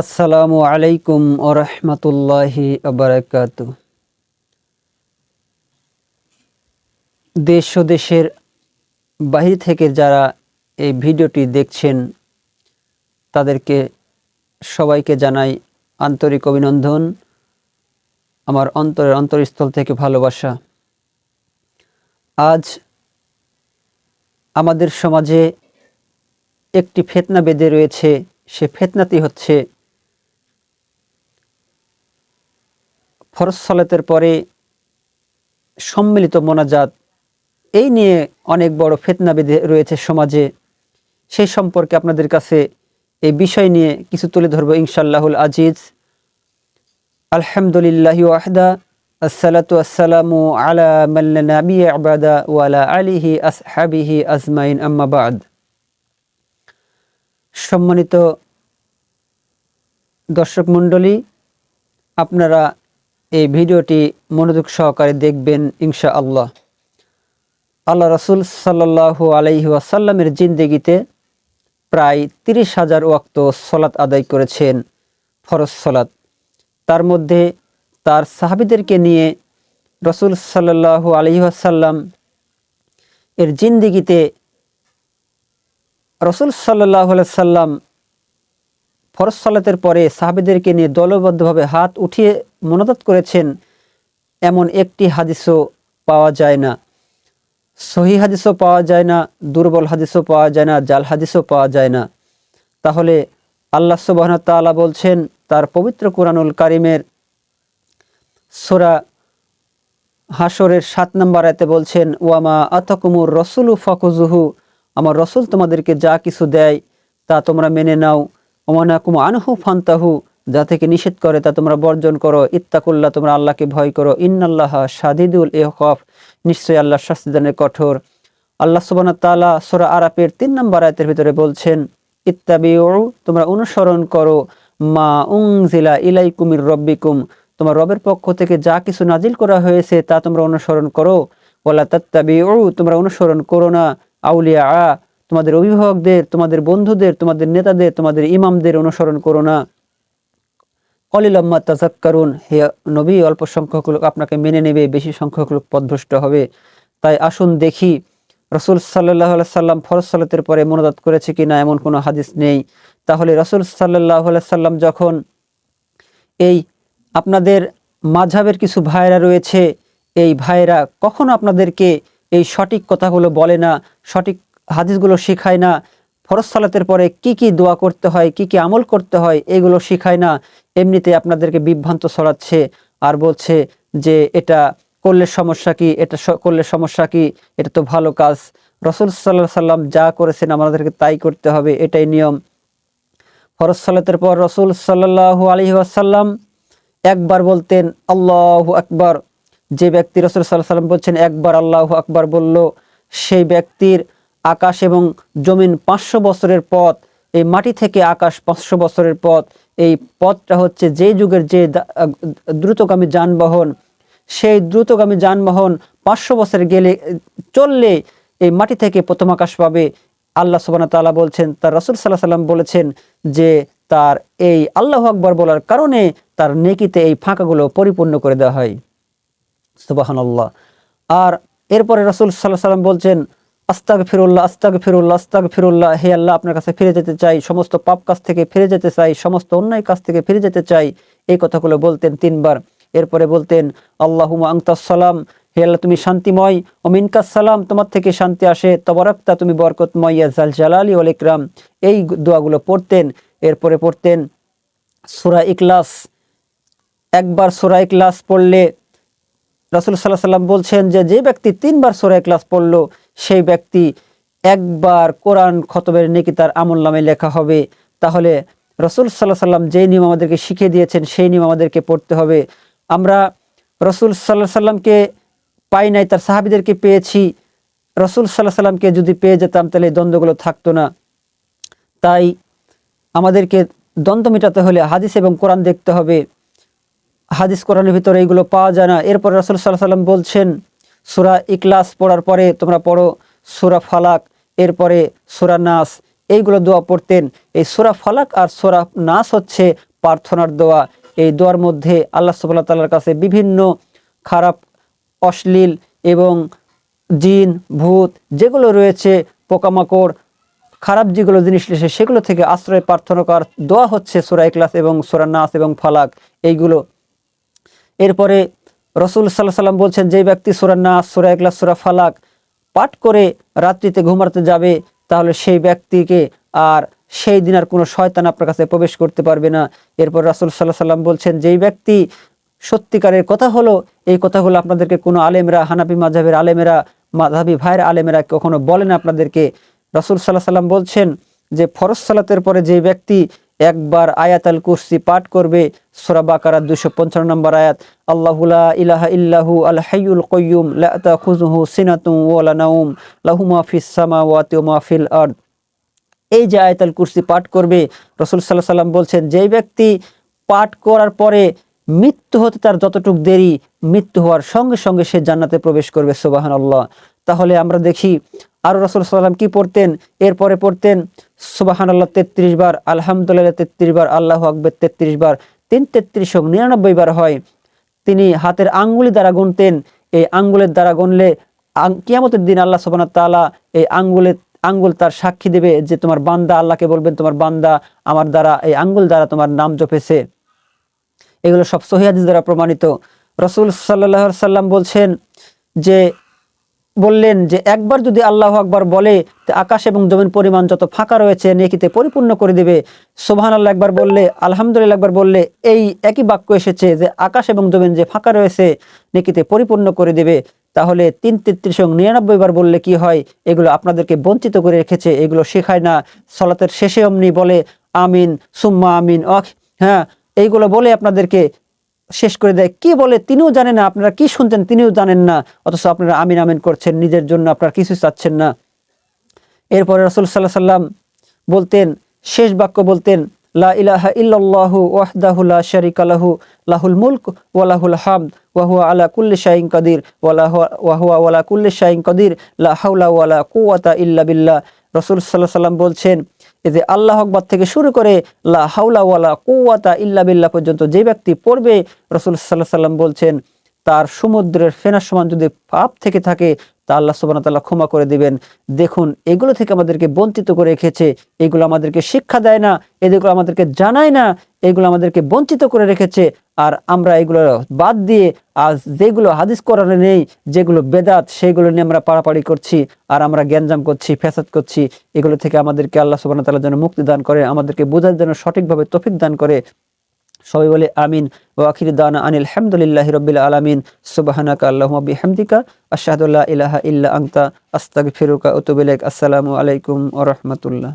আসসালামু আলাইকুম ওরহমতুল্লাহি আবরাকাত দেশ ও দেশের বাহির থেকে যারা এই ভিডিওটি দেখছেন, তাদেরকে সবাইকে জানাই আন্তরিক অভিনন্দন। আমার অন্তরের অন্তরস্থল থেকে ভালোবাসা। আজ আমাদের সমাজে একটি ফেতনা বেঁধে রয়েছে, সে ফেতনাটি হচ্ছে ফরজ সলাতের পরে সম্মিলিত মোনাজাত, এই নিয়ে অনেক বড় ফেতনা রয়েছে সমাজে। সেই সম্পর্কে আপনাদের কাছে এই বিষয় নিয়ে কিছু তুলে ধরব ইনশাল্লাহুল আজিজ। আলহামদুলিল্লাহ ওয়াহদা, আসসালাতু আসসালামু আলা মাল্লা নাবি আবাদা ওয়ালা আলিহি আসহাবিহি আজমাইন আম্মাবাদ সম্মানিত দর্শক মণ্ডলী, আপনারা এই ভিডিওটি মনোযোগ সহকারে দেখবেন ইনশা আল্লাহ আল্লাহ রসুল সাল্লাহু আলাইহি আসাল্লামের জিন্দেগিতে প্রায় তিরিশ হাজার ওয়াক্ত সলাৎ আদায় করেছেন, ফরজ সলাৎ। তার মধ্যে তার সাহাবিদেরকে নিয়ে রসুল সাল্লাহু আলহি আসাল্লাম এর জিন্দিগিতে রসুল সাল্লাহ সাল্লাম ফরজ সালাতের পরে সাহাবিদেরকে নিয়ে দলবদ্ধভাবে হাত উঠিয়ে মনোদাত করেছেন, এমন একটি হাদিসও পাওয়া যায় না। সহি হাদিসও পাওয়া যায় না, দুর্বল হাদিসও পাওয়া যায় না, জাল হাদিসও পাওয়া যায় না। তাহলে আল্লাহ সুবাহ তালা বলছেন, তার পবিত্র কোরআনুল কারিমের সোরা হাসরের সাত নম্বর এতে বলছেন ওয়ামা আতকুমুর রসুলু ফকুজুহু আমার রসুল তোমাদেরকে যা কিছু দেয় তা তোমরা মেনে নাও। ওমানাকুম আনহু ফান্তাহু, যা থেকে নিষেধ করে তা তোমরা বর্জন করো। ইত্তাকুল্লাহ, তোমরা আল্লাহকে ভয় করো। ইন্নাল্লাহ সাদিদুল এ হফ নিশ্চয়ই আল্লাহ শাস্তিদানের কঠোর। আল্লাহ সুবান তালা সোরা আরাপের তিন নম্বর আয়তের ভিতরে বলছেন, ইত্তাবিউ, তোমরা অনুসরণ করো, মা উংজিলা ইলাই কুমির রব্বিকুম, তোমার রবের পক্ষ থেকে যা কিছু নাজিল করা হয়েছে তা তোমরা অনুসরণ করো। ওলা তাত্তাবিউ, তোমরা অনুসরণ করো না। আউলিয়া আ তোমাদের অভিভাবকদের, তোমাদের বন্ধুদের, তোমাদের নেতাদের, তোমাদের ইমামদের অনুসরণ করো না। তাজাক্কারুন, হে নবী, অল্প সংখ্যক লোক আপনাকে মেনে নেবে, বেশি সংখ্যক লোক পদভ্রষ্ট হবে। তাই আসুন দেখি, রসুল সাল্লাহ সাল্লাম ফরজ সালাতের পরে মনোদাত করেছে কিনা, এমন কোনো হাদিস নেই। তাহলে রসুল সাল্লাহ সাল্লাম যখন এই আপনাদের মাঝাবের কিছু ভাইরা রয়েছে, এই ভাইরা কখনো আপনাদেরকে এই সঠিক কথাগুলো বলে না, সঠিক হাদিসগুলো শেখায় না, ফরজ সালাতের পরে কি কি দোয়া করতে হয়, কি কি আমল করতে হয়, এগুলো শেখায় না, এমনিতে আপনাদেরকে বিভ্রান্ত ছড়াচ্ছে আর বলছে যে এটা করলে সমস্যা কি, এটা করলে সমস্যা কি, এটা তো ভালো কাজ। রসুল সাল্লাহ সাল্লাম যা করেছেন আমাদেরকে তাই করতে হবে, এটাই নিয়ম। ফরজ সালাতের পর রসুল সাল্লাহ আলি আসাল্লাম একবার বলতেন, আল্লাহ আকবার। যে ব্যক্তি রসুল সাল্লাহ সাল্লাম বলছেন, একবার আল্লাহ আকবার বলল, সেই ব্যক্তির আকাশ এবং জমিন পাঁচশো বছরের পথ, এই মাটি থেকে আকাশ পাঁচশো বছরের পথ। এই পথটা হচ্ছে যে যুগের যে দ্রুতগামী যানবাহন, সেই দ্রুতগামী যানবাহন পাঁচশো বছর গেলে, চললে এই মাটি থেকে প্রথম আকাশ পাবে। আল্লাহ সুবানা তালা বলছেন, তার রসুল সাল্লাহ সাল্লাম বলেছেন যে, তার এই আল্লাহ আকবর বলার কারণে তার নেকিতে এই ফাঁকাগুলো পরিপূর্ণ করে দেওয়া হয়। সুবাহান আল্লাহ আর এরপরে রসুল সাল্লাহ সাল্লাম বলছেন আস্তাক ফিরুল্লাহ আস্তাক ফিরুল্লাহ আস্তাক ফিরুল্লাহ হে আল্লাহ, আপনার কাছে ফিরে যেতে চাই। সমস্ত পাপ কাজ থেকে ফিরে যেতে চাই। সমস্ত অন্যায় কাজ থেকে ফিরে যেতে চাই। এই কথাগুলো বলতেন তিনবার। এরপরে বলতেন আল্লাহুমা আংতাসালাম হে আল্লাহ, তুমি শান্তিময়। ও সালাম, তোমার থেকে শান্তি আসে। তবরাক্তা, তুমি বরকতময়। জাল জালালি ওল ইকরাম। এই দোয়াগুলো পড়তেন। এরপরে পড়তেন, সুরা ইকলাস একবার সুরা ইকলাস পড়লে রাসুল সাল্লাহ সাল্লাম বলছেন যে যে ব্যক্তি তিনবার সোরা ক্লাস পড়ল সেই ব্যক্তি একবার কোরআন খতবের নেকি তার আমল নামে লেখা হবে, তাহলে রসুল সাল্লাহ সাল্লাম যে নিয়ম আমাদেরকে শিখিয়ে দিয়েছেন, সেই নিয়ম আমাদেরকে পড়তে হবে। আমরা রসুল সাল্লাহ সাল্লামকে পাই নাই, তার সাহাবিদেরকে পেয়েছি। রসুল সাল্লাহ সাল্লামকে যদি পেয়ে যেতাম, তাহলে এই দ্বন্দ্বগুলো থাকতো না। তাই আমাদেরকে দ্বন্দ্ব মেটাতে হলে হাদিস এবং কোরআন দেখতে হবে। হাদিস কোরআনের ভিতরে এইগুলো পাওয়া যায় না। এরপর রসুল সাল্লাহ সাল্লাম বলছেন সুরা ইকলাস পড়ার পরে তোমরা পড়ো সুরা ফালাক, এরপরে সুরা নাস, এইগুলো দোয়া পড়তেন। এই সোরা ফলাক আর সোরা নাস হচ্ছে প্রার্থনার দোয়া। এই দোয়ার মধ্যে আল্লাহ সুবাহ তাল্লার কাছে বিভিন্ন খারাপ, অশ্লীল এবং জিন, ভূত যেগুলো রয়েছে, পোকামাকড়, খারাপ যেগুলো জিনিস রয়েছে, সেগুলো থেকে আশ্রয় প্রার্থনা করার দোয়া হচ্ছে সোরা ইকলাস এবং সোরা নাস এবং ফালাক, এইগুলো। এরপরে রসুল সাল্লাহ সাল্লাম বলছেন, যে ব্যক্তি সুরা নাস, সুরা একলাস সুরা ফালাক পাঠ করে রাত্রিতে ঘুমাতে যাবে, তাহলে সেই ব্যক্তিকে আর সেই দিন আর কোনো শয়তান আপনার কাছে প্রবেশ করতে পারবে না। এরপর রাসুল সাল্লাহ সাল্লাম বলছেন, যেই ব্যক্তি সত্যিকারের কথা হলো, এই কথাগুলো আপনাদেরকে কোনো আলেমরা হানাপি মাঝাবের আলেমেরা মাঝাবি ভাইয়ের আলেমেরা কখনো বলেন আপনাদেরকে। রসুল সাল্লাহ সাল্লাম বলছেন যে, ফরজ সালাতের পরে যে ব্যক্তি একবার আয়াত আল কুরসি পাঠ করবে, সোরা বাকারা দুশো পঞ্চান্ন নম্বর আয়াত আল্লাহুলা ইলাহা ইল্লাহু আল হাইউল কয়ুম লাতা খুজুহু সিনাতু ওয়ালা নাউম লাহু মাহফিস সামা মাহফিল আর্দ। এই যে আয়াত আল কুরসি পাঠ করবে, রসুল সাল্লাহ সাল্লাম বলছেন, যেই ব্যক্তি পাঠ করার পরে মৃত্যু হতে তার যতটুক দেরি, মৃত্যু হওয়ার সঙ্গে সঙ্গে সে জান্নাতে প্রবেশ করবে সোবাহান আল্লাহ তাহলে আমরা দেখি আরও রসুল সাল্লাম কি পড়তেন? এরপরে পড়তেন সুবাহান আল্লাহ তেত্রিশ বার, আলহামদুলিল্লাহ, তেত্রিশ বার, আল্লাহ আকবর, তেত্রিশ বার, তিন তেত্রিশ হোক, নিরানব্বই বার হয়, তিনি হাতের আঙ্গুলি দ্বারা গুনতেন। এই আঙ্গুলের দ্বারা গুনলে কিয়ামতের দিন আল্লাহ সোবানা তালা এই আঙ্গুলের আঙ্গুল তার সাক্ষী দেবে যে তোমার বান্দা আল্লাহকে বলবেন, তোমার বান্দা আমার দ্বারা, এই আঙ্গুল দ্বারা তোমার নাম জপেছে। এগুলো সব সহিয়াদিস দ্বারা প্রমাণিত। রসুল সাল্লাহ সাল্লাম বলছেন যে বললেন যে একবার যদি আল্লাহ আকবার বলে আকাশ এবং জমিন পরিমাণ যত ফাঁকা রয়েছে, নেকিতে পরিপূর্ণ করে দিবে। সোভান আল্লাহ একবার বললে, আলহামদুলিল্লাহ একবার বললে, এই একই বাক্য এসেছে যে আকাশ এবং জমিন যে ফাঁকা রয়েছে, নেকিতে পরিপূর্ণ করে দেবে। তাহলে তিন তেত্রিশ নিরানব্বই বার বললে কি হয়? এগুলো আপনাদেরকে বঞ্চিত করে রেখেছে, এগুলো শেখায় না। সলাতের শেষে অমনি বলে, আমিন, সুম্মা আমিন, অখ হ্যাঁ এইগুলো বলে আপনাদেরকে শেষ করে দেয়। কি বলে? তিনিও জানেন না, আপনারা কি শুনছেন? তিনিও জানেন না। অথচ আপনারা আমিন আমিন করছেন, নিজের জন্য আপনারা কিছু চাচ্ছেন না। এরপরে রসুল সাল্লাহ সাল্লাম বলতেন, শেষ বাক্য বলতেন, লা ইলাহা ইল্লাল্লাহু লাহুল মুলক কুল্লি কুল্লি লা ওয়ালা ইল্লা বিল্লাহ। বলছেন এই যে আল্লাহ আকবর থেকে শুরু করে লা হাওলা ওয়ালা কুওয়াতা ইল্লা বিল্লাহ পর্যন্ত যে ব্যক্তি পড়বে, রসুল আলাইহি সাল্লাম বলছেন তার সমুদ্রের ফেনার সমান যদি পাপ থেকে থাকে, তা আল্লাহ সুবাহ তাল্লাহ ক্ষমা করে দিবেন। দেখুন, এগুলো থেকে আমাদেরকে বঞ্চিত করে রেখেছে। এগুলো আমাদেরকে শিক্ষা দেয় না, এগুলো আমাদেরকে জানায় না, এগুলো আমাদেরকে বঞ্চিত করে রেখেছে। আর আমরা এগুলো বাদ দিয়ে আজ যেগুলো হাদিস করানো নেই, যেগুলো বেদাত, সেগুলো নিয়ে আমরা পাড়াপাড়ি করছি, আর আমরা জ্ঞানজাম করছি, ফ্যাসাদ করছি, এগুলো থেকে আমাদেরকে আল্লাহ সুবাহ তাল্লাহ যেন মুক্তি দান করে, আমাদেরকে বোঝার জন্য সঠিকভাবে তফিক দান করে। সবাই বলে আমিন। ও আখির দানা আনিল হামদুলিল্লাহ রবিল আলমিন। সুবাহানাকা আল্লাহমাবি হামদিকা আশাহাদুল্লাহ ইলাহা ইল্লা আংতা আস্তাগফিরুকা উতুবিলাক আসসালামু আলাইকুম ও রহমতুল্লাহ।